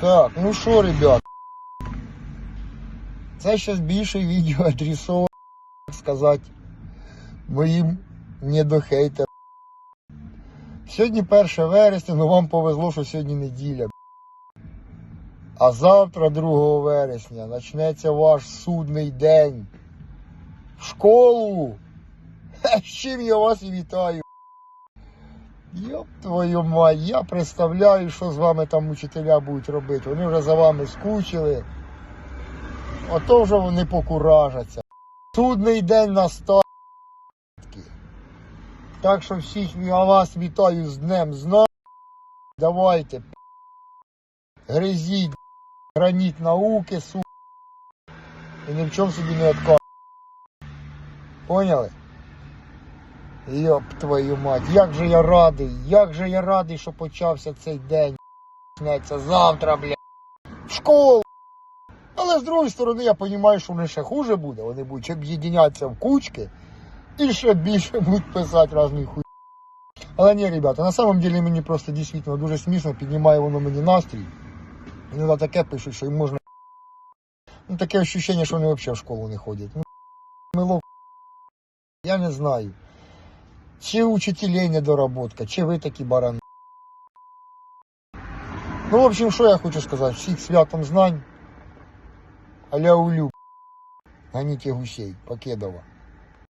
Так, ну що, ребят. Це зараз більше відео адресовано, так сказати, моїм недохейтерам. Сьогодні 1 вересня, ну вам повезло, що сьогодні неділя. А завтра, 2 вересня, почнеться ваш судний день. В школу! З чим я вас і вітаю. Йоп твою мать, я представляю, що з вами там учителя будуть робити. Вони вже за вами скучили. Ото вже вони покуражаться. Судний день настав. Так що всіх я вас вітаю з Днем Знань. Давайте. Гризіть, граніт науки, су. І ні в чому собі не откажете. Поняли? Йоп твою мать, як же я радий, як же я радий, що почався цей день. Завтра, бля. В школу. Але з другої сторони, я розумію, що вони ще хуже буде. Вони будуть об'єднятися в кучки і ще більше будуть писати різні хуй. Але ні, ребята, на самом деле мені просто дійсно дуже смішно, піднімає воно мені настрій. Іноді таке пишуть, що їм можна. Ну таке ощущення, що вони взагалі в школу не ходять. Ну, мило. Я не знаю. Чи учителей недоработка, чи ви такі барани. Ну, в общем, що я хочу сказати? Всіх святом знань. Аля улюб. Ганіте гусей. Покедова.